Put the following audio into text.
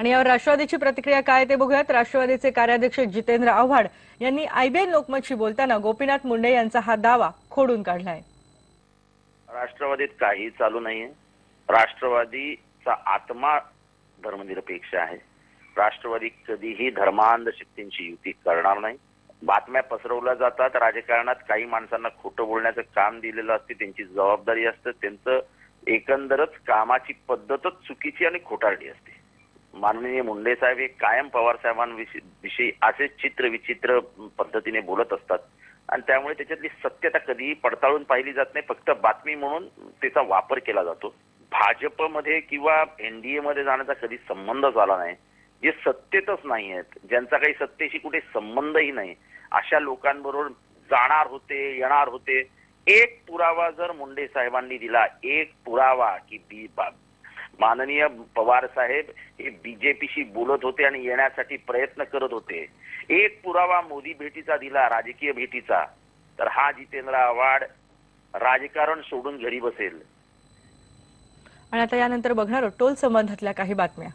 आणि यावर राष्ट्रवादीची प्रतिक्रिया काय ते बघूयात. राष्ट्रवादीचे कार्याध्यक्ष जितेंद्र आव्हाड यांनी आयबीएन लोकमतशी बोलताना गोपीनाथ मुंडे यांचा हा दावा खोडून काढलाय. राष्ट्रवादीत काही चालू नाहीये. राष्ट्रवादीचा आत्मा धर्मनिरपेक्ष आहे. राष्ट्रवादी कधीही धर्मांध शक्तींची युती करणार नाही. बातम्या पसरवल्या जातात. राजकारणात काही माणसांना खोटं बोलण्याचं काम दिलेलं असते त्यांची जबाबदारी असते त्यांचं एकंदरच कामाची पद्धतच चुकीची आणि खोटारडी असते. माननीय मुंडे साहेब हे कायम पवार साहेबांविषयी विषयी असे चित्र विचित्र पद्धतीने बोलत असतात. आणि त्यामुळे त्याच्यातली सत्यता कधीही पडताळून पाहिली जात नाही. फक्त बातमी म्हणून त्याचा वापर केला जातो. भाजपमध्ये किंवा एनडीए मध्ये जाण्याचा कधी संबंधच आला नाही. जे सत्तेतच नाही आहेत ज्यांचा काही सत्तेशी कुठे संबंधही नाही अशा लोकांबरोबर जाणार होते येणार होते. एक पुरावा जर मुंडे साहेबांनी दिला एक पुरावा की बी बा- माननीय पवार साहेब हे बीजेपीशी बोलत होते आणि येण्यासाठी प्रयत्न करत होते. एक पुरावा मोदी भेटीचा दिला राजकीय भेटीचा. तर हा जितेंद्र आव्हाड राजकारण सोडून घरी बसेल. आणि आता यानंतर बघणार टोल संबंधातल्या काही बातम्या.